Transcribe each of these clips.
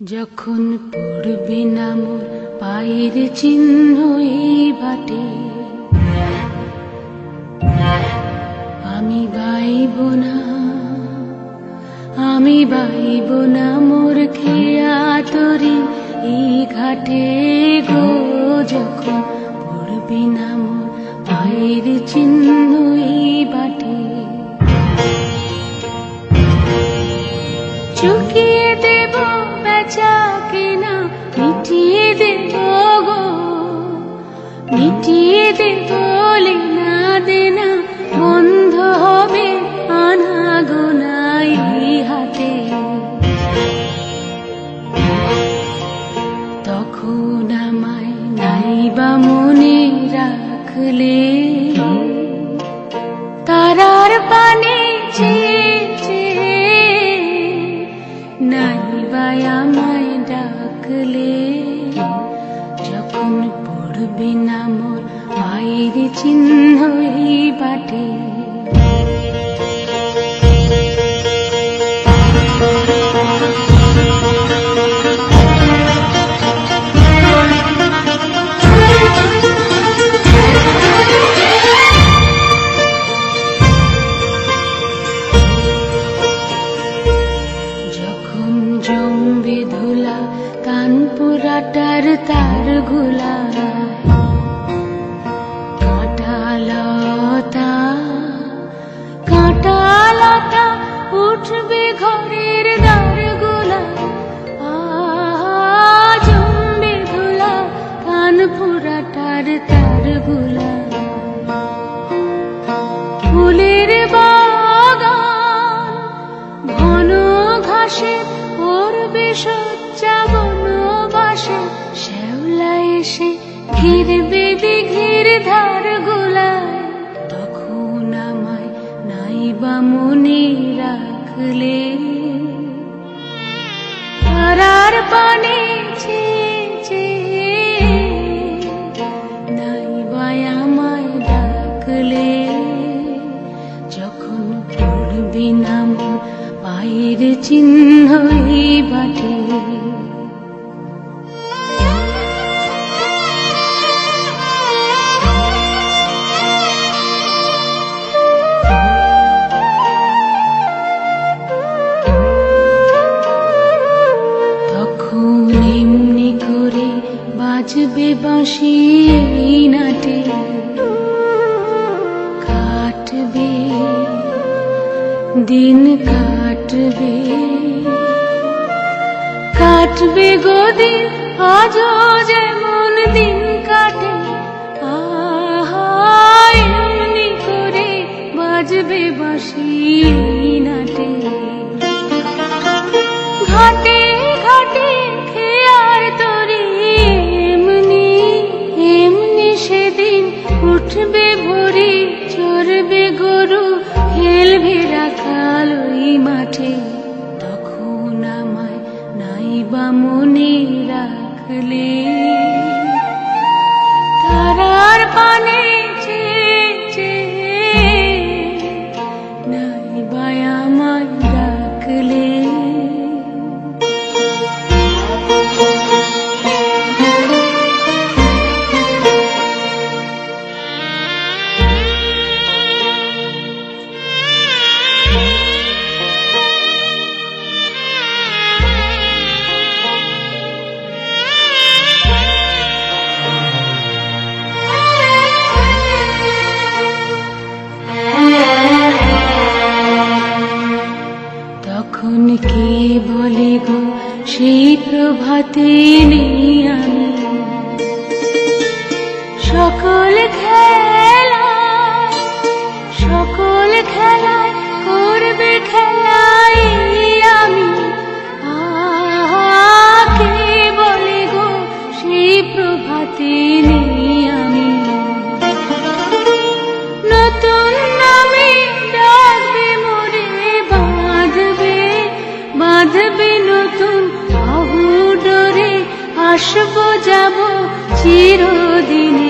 যখন পড়বে না মোর পায়ের চিহ্ন বাটে। আমি বাইব না, আমি বাইব না মোর খেয়া তরি। এই ঘাটে গো যখন পড়বে না মোর পায়ের চিহ্ন এই তখন আমায় নাইবা মনে রাখলে, তারার পানে নাইবাই আমায় ডাকলে, যখন পড়বে না মোর বাইরে চিহ্ন ঘাসে ওর সজ্জা বনবাসে শ্যাওলা এসে ঘিরবে দিঘির ধার গোলায়। তখন আমায় নাই বা মনে রাখলে। তারার পানে পায়ের চিহ্ন বাটে বাজবে বাঁশি নাটে। কাটবে দিন কাটবে। কাটবে গদিন আজও যেমন দিন কাটে। এমনি করে বাজবে এই নাটে। ঘাটে ঘাটে খেয়ার তরি, এমনি এমনি সেদিন উঠবে নাইবা মনে রাখলে সকল খেলা সকল খেলায় করবে খেলাই আমি। আহা, কে বলে গো সেই প্রভাতে নেই আমি। নতুন নামে ডাকবে মোরে বাঁধবে বাঁধবে নতুন বাহু ডোরে আসব যাব চিরদিনের সেই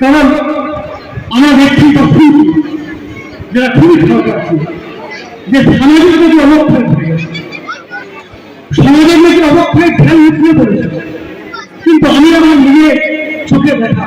কারণ আমার ব্যক্তিগত ফুলকি যারা খুবই খারাপ আছে যে সামাজিক নাকি অবক্ষয় হয়ে সমাজের নাকি অবক্ষয় খেয়াল উঠলে পড়েছে কিন্তু আমি আমার নিজের চোখে দেখা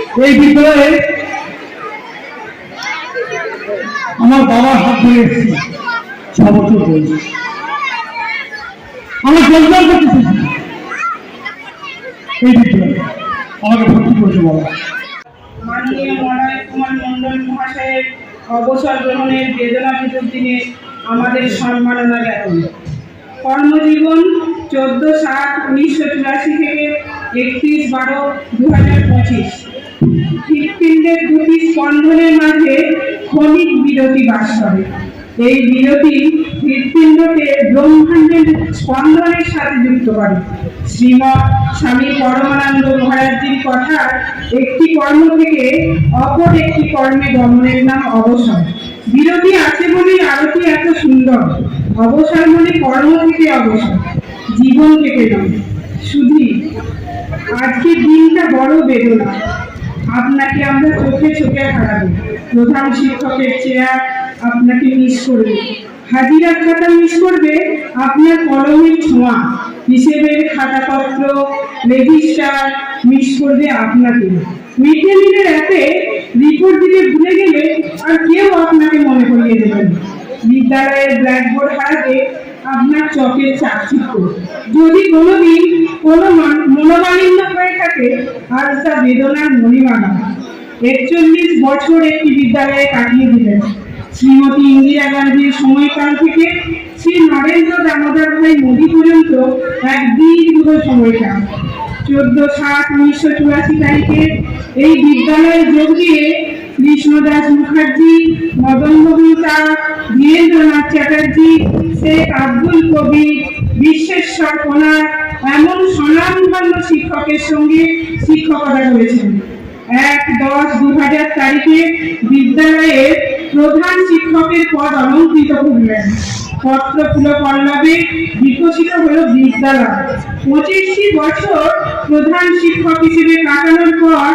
এই বিদ্যালয়ে আমার বাবার হাত ধরে এসেছি। ছ বছর আমার জোরদার করতে এই বিদ্যালয়ে আমাকে ভর্তি করেছে বাবা। কুমার মণ্ডল মহাশয়ের অবসর গ্রহণের বেদনা দিনে আমাদের সম্মাননা কর্মজীবন চোদ্দ সাত উনিশশো চুরাশি থেকে একত্রিশ বারো দু হাজার পঁচিশ। হৃৎপিণ্ডের দুটি স্পন্দনের মাঝে ক্ষণিক বিরতি বাস করে। এই বিরতি হৃৎপিণ্ডকে ব্রহ্মাণ্ডের স্পন্দনের সাথে যুক্ত করে। শ্রীমৎ স্বামী পরমানন্দ মহারাজজির কথা একটি কর্ম থেকে অপর একটি কর্মে গমনের নাম অবসর। বিরতি আছে বলেই আরতি এত সুন্দর। অবসর মানে কর্ম থেকে অবসর, জীবন থেকে নয় শুধু আজকের দিনটা বড় বেদনা। আপনাকে আমরা চোখে চোখে হারাবো। প্রধান শিক্ষকের চেয়ার আপনাকে মিস করবে। হাজিরা খাতা মিস করবে আপনার কলমের ছোঁয়া। হিসেবের খাতাপত্র রেজিস্টার মিস করবে আপনাকে। মিড ডে মিলের অ্যাপে রিপোর্ট দিতে ভুলে গেলে আর কেউ আপনাকে মনে করিয়ে দেবেন বিদ্যালয়ের ব্ল্যাকবোর্ড হারাতে আপনার চোখের চাকচিক্য। যদি কোনোদিন কোনো মনোমালিন্য হয়ে থাকে আর তা বেদনার মণিমালা। একচল্লিশ বছর একটি বিদ্যালয়ে কাটিয়ে দিলেন। শ্রীমতী ইন্দিরা গান্ধীর সময়কাল থেকে শ্রী নরেন্দ্র দামোদর ভাই মোদী পর্যন্ত এক দীর্ঘ সময়কাল চোদ্দ সাত উনিশশো চুরাশি তারিখে এই বিদ্যালয়ে যোগ দিয়ে কৃষ্ণদাস মুখার্জি, মদন মোহনতা ধীরেন্দ্রনাথ চ্যাটার্জি, শেখ আব্দুল কবির, বিশ্বেশ্বর কোনার এমন স্বনামধন্য শিক্ষকের সঙ্গে শিক্ষকতা করেছেন। এক দশ দু হাজার তারিখে বিদ্যালয়ের প্রধান শিক্ষকের পদ অলঙ্কৃত করলেন। পত্র ফুল পল্লবে বিকশিত হলো বিদ্যালয়। পঁচিশটি বছর প্রধান শিক্ষক হিসেবে কাটানোর পর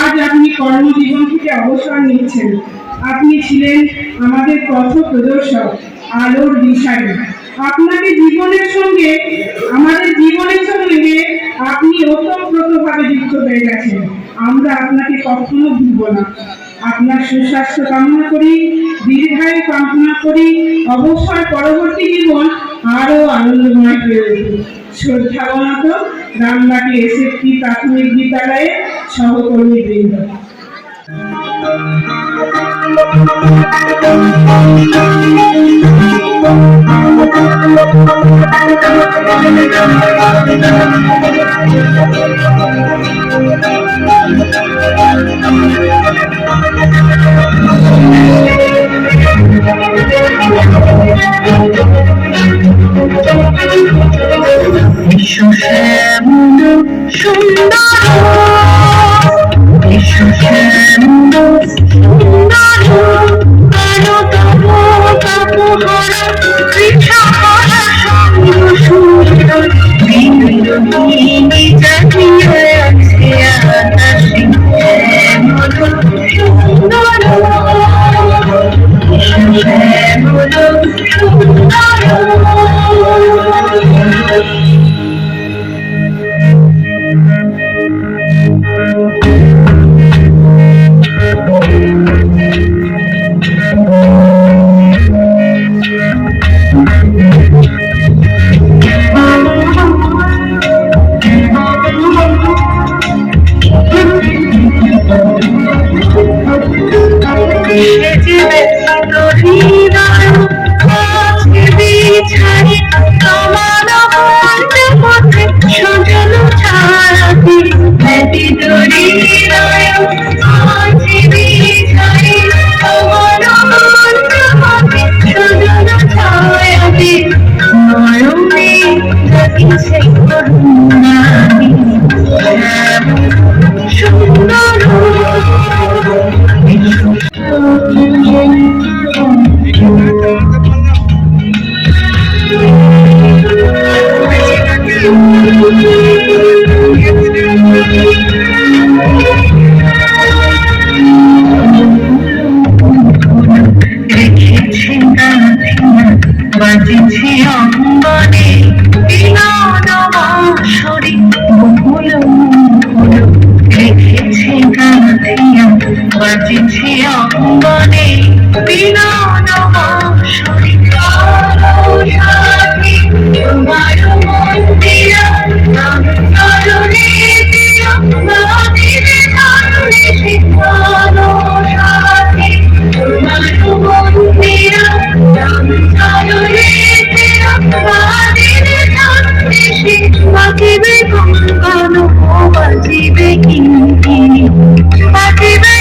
আজ আপনি কর্মজীবন থেকে অবসর নিচ্ছেন আপনি ছিলেন আমাদের পথ প্রদর্শক আলোর দিশারি। আপনাকে জীবনের সঙ্গে, আমাদের জীবনের সঙ্গে আপনি ওতপ্রোতভাবে যুক্ত হয়ে গেছেন। আমরা আপনাকে কখনো ভুলব না। আপনার সুস্বাস্থ্য কামনা করি, দীর্ঘায়ু কামনা করি, অবসর পরবর্তী জীবন আরও আনন্দময় হয়ে উঠুক। শ্রদ্ধাবনত রামবাটি এসএফটি প্রাথমিক বিদ্যালয়ে সহকর্মী বৃন্দ বিশ্ব Thank you. অঙ্গনে বিনোদ বাঁশরি তোমার মন্দির চরণে দিও নদীর ধারণে শিখানো সাথী তোমার মন্দির চরণে দিও নদীর ধারণে শিখাকিবে গঙ্গানো বাজিবে কিঙ্কিনি বাজিবে